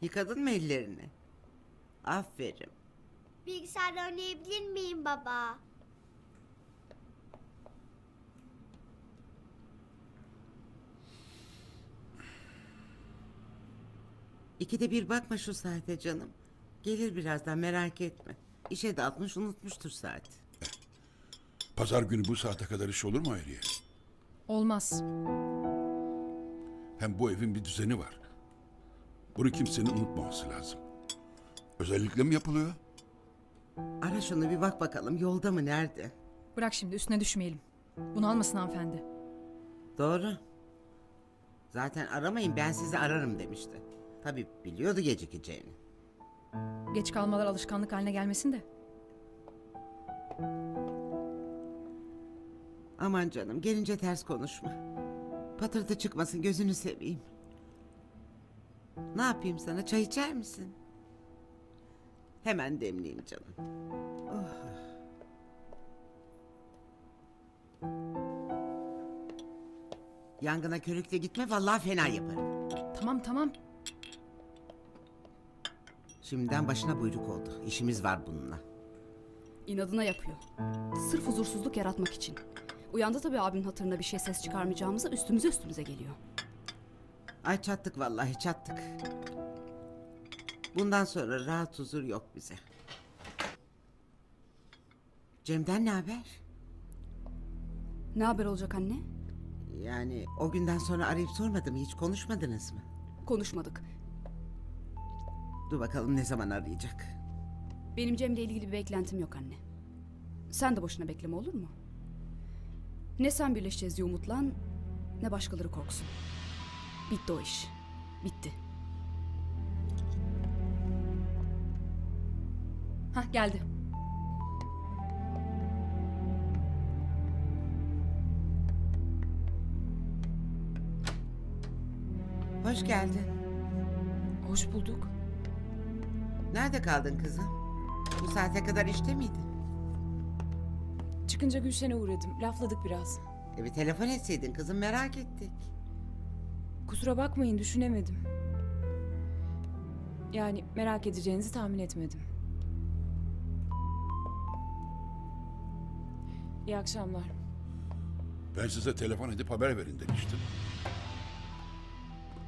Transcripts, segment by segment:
Yıkadın mı ellerini? Aferin. Bilgisayarda oynayabilir miyim baba? İkide bir bakma şu saate canım. Gelir birazdan merak etme. İşe dağıtmış unutmuştur saat. Pazar günü bu saate kadar iş olur mu Hayriye? Olmaz. Hem bu evin bir düzeni var. Bunu kimsenin unutmaması lazım. Özellikle mi yapılıyor? Ara şunu bir bak bakalım yolda mı nerede? Bırak şimdi üstüne düşmeyelim. Bunu almasın hanımefendi. Doğru. Zaten aramayın ben sizi ararım demişti. Tabii biliyordu gecikeceğini. Geç kalmalar alışkanlık haline gelmesin de. Aman canım gelince ters konuşma. Patırtı çıkmasın gözünü seveyim. Ne yapayım sana çay içer misin? Hemen demleyeyim canım. Oh. Yangına körükle gitme vallahi fena yaparım. Tamam tamam. Şimdiden başına buyruk oldu. İşimiz var bununla. İnadına yapıyor. Sırf huzursuzluk yaratmak için. Uyandı tabii abimin hatırına bir şey ses çıkarmayacağımıza üstümüze üstümüze geliyor. Ay çattık vallahi çattık. Bundan sonra rahat huzur yok bize. Cem'den ne haber? Ne haber olacak anne? Yani o günden sonra arayıp sormadım hiç konuşmadınız mı? Konuşmadık. Dur bakalım ne zaman arayacak. Benim Cem'le ilgili bir beklentim yok anne. Sen de boşuna bekleme olur mu? Ne sen birleşeceğiz diye umutlan, ne başkaları korksun. Bitti o iş. Bitti. Hah geldi. Hoş geldin. Hoş bulduk. Nerede kaldın kızım? Bu saate kadar işte miydin? Çıkınca Gülşen'e uğradım. Lafladık biraz. E bir telefon etseydin kızım merak ettik. Kusura bakmayın düşünemedim. Yani merak edeceğinizi tahmin etmedim. İyi akşamlar. Ben size telefon edip haber verin demiştim.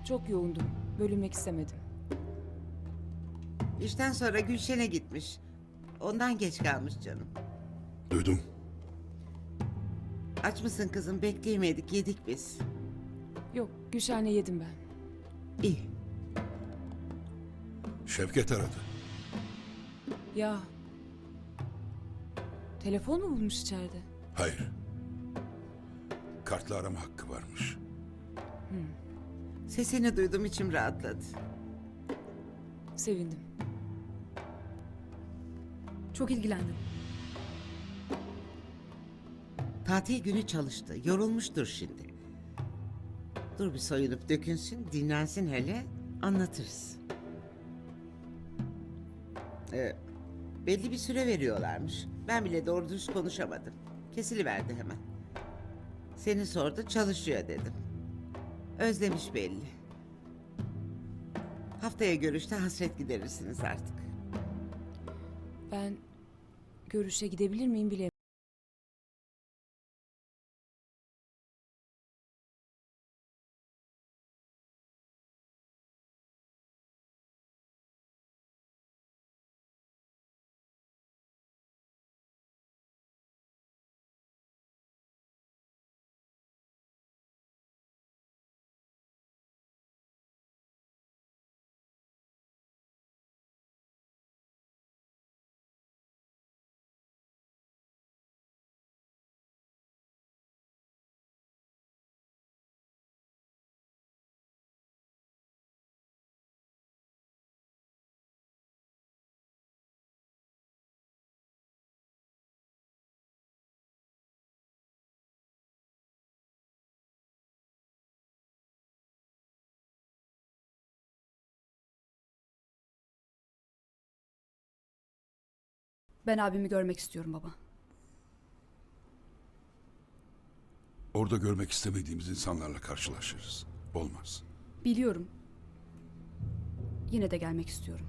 Çok yoğundum. Bölünmek istemedim. İşten sonra Gülşen'e gitmiş. Ondan geç kalmış canım. Duydum. Aç mısın kızım? Bekleyemedik yedik biz. Yok, Gülşen'le yedim ben. İyi. Şevket aradı. Ya. Telefon mu bulmuş içeride? Hayır. Kartla arama hakkı varmış. Sesini duydum içim rahatladı. Sevindim. Çok ilgilendim. Tatil günü çalıştı. Yorulmuştur şimdi. Dur bir soyunup dökünsün, dinlensin hele. Anlatırız. Ee, belli bir süre veriyorlarmış. Ben bile doğru dürüst konuşamadım. Kesiliverdi hemen. Seni sordu, çalışıyor dedim. Özlemiş belli. Haftaya görüşte hasret giderirsiniz artık. Ben görüşe gidebilir miyim bilemiyorum. Ben abimi görmek istiyorum baba. Orada görmek istemediğimiz insanlarla karşılaşırız. Olmaz. Biliyorum. Yine de gelmek istiyorum.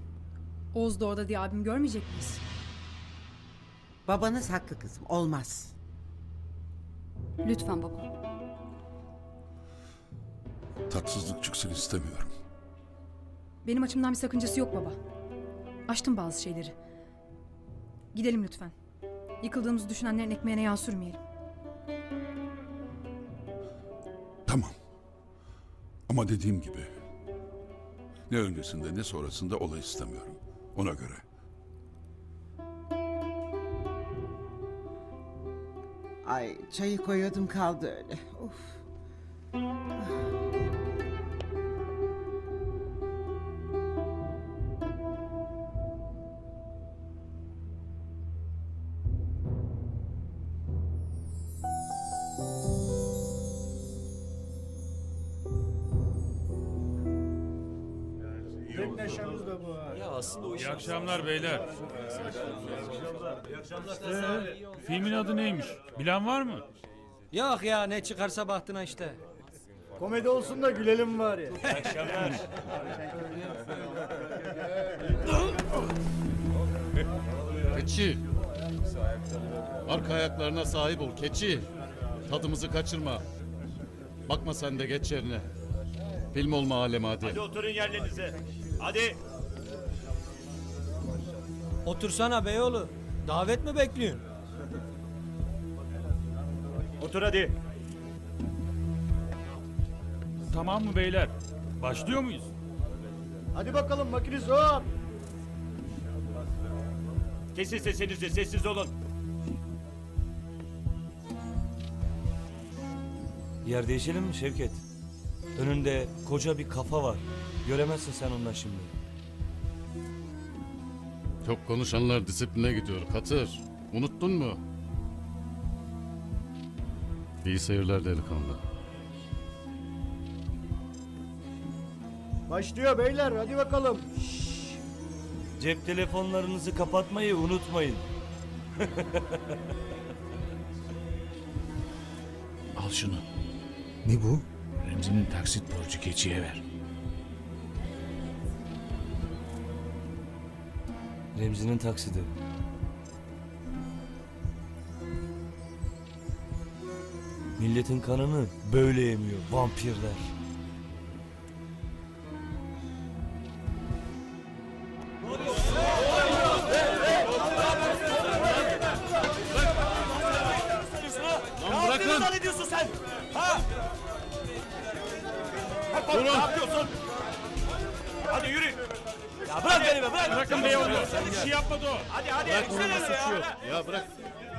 Oğuz da orada diye abim görmeyecek miyiz? Babanız haklı kızım. Olmaz. Lütfen baba. Tatsızlık çıksın istemiyorum. Benim açımdan bir sakıncası yok baba. Açtım bazı şeyleri. Gidelim lütfen. Yıkıldığımızı düşünenlerin ekmeğine yağ sürmeyelim. Tamam. Ama dediğim gibi ne öncesinde ne sonrasında olay istemiyorum. Ona göre. Ay çayı koyuyordum kaldı öyle. Of. İyi akşamlar beyler. Filmin adı neymiş? Bilen var mı? Yok ya ne çıkarsa bahtına işte. Komedi olsun da gülelim var ya. Keçi. Arka ayaklarına sahip ol keçi. Tadımızı kaçırma. Bakma sen de geç yerine. Film olma alem hadi. Hadi oturun yerlerinize. Hadi. Otursana beyoğlu. Davet mi bekliyorsun? Otur hadi. Tamam mı beyler? Başlıyor muyuz? Hadi bakalım makinist hop. Kesin sesinizi sessiz olun. Yer değişelim mi Şevket? Önünde koca bir kafa var. Göremezsin sen ondan şimdi. Çok konuşanlar disipline gidiyor. Katır. Unuttun mu? İyi seyirler delikanlı. Başlıyor beyler hadi bakalım. Cep telefonlarınızı kapatmayı unutmayın. Al şunu. Ne bu? Remzi'nin taksit borcu keçiye ver. Remzi'nin taksidi. Milletin kanını böyle emiyor vampirler. Beyoğlu. Bir şey yapmadı o. Hadi hadi. Bırak onun ya. suçu yok. Ya bırak.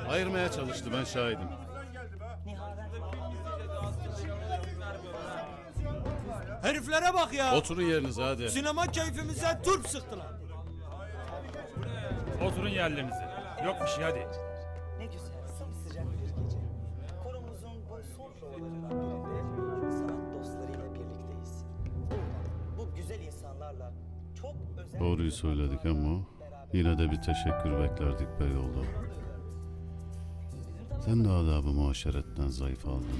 Ayırmaya çalıştı ben şahidim. Heriflere bak ya. Oturun yerinize hadi. Sinema keyfimize turp sıktılar. Oturun yerlerinize. Yok bir şey hadi. Ne güzel sımsıcak bir gece. Korumuzun bu son provalarından birinde sanat dostlarıyla birlikteyiz. Bu güzel insanlarla çok özel... Doğruyu söyledik ama yine de bir teşekkür beklerdik Beyoğlu. Sen de adabı muaşeretten zayıf aldın.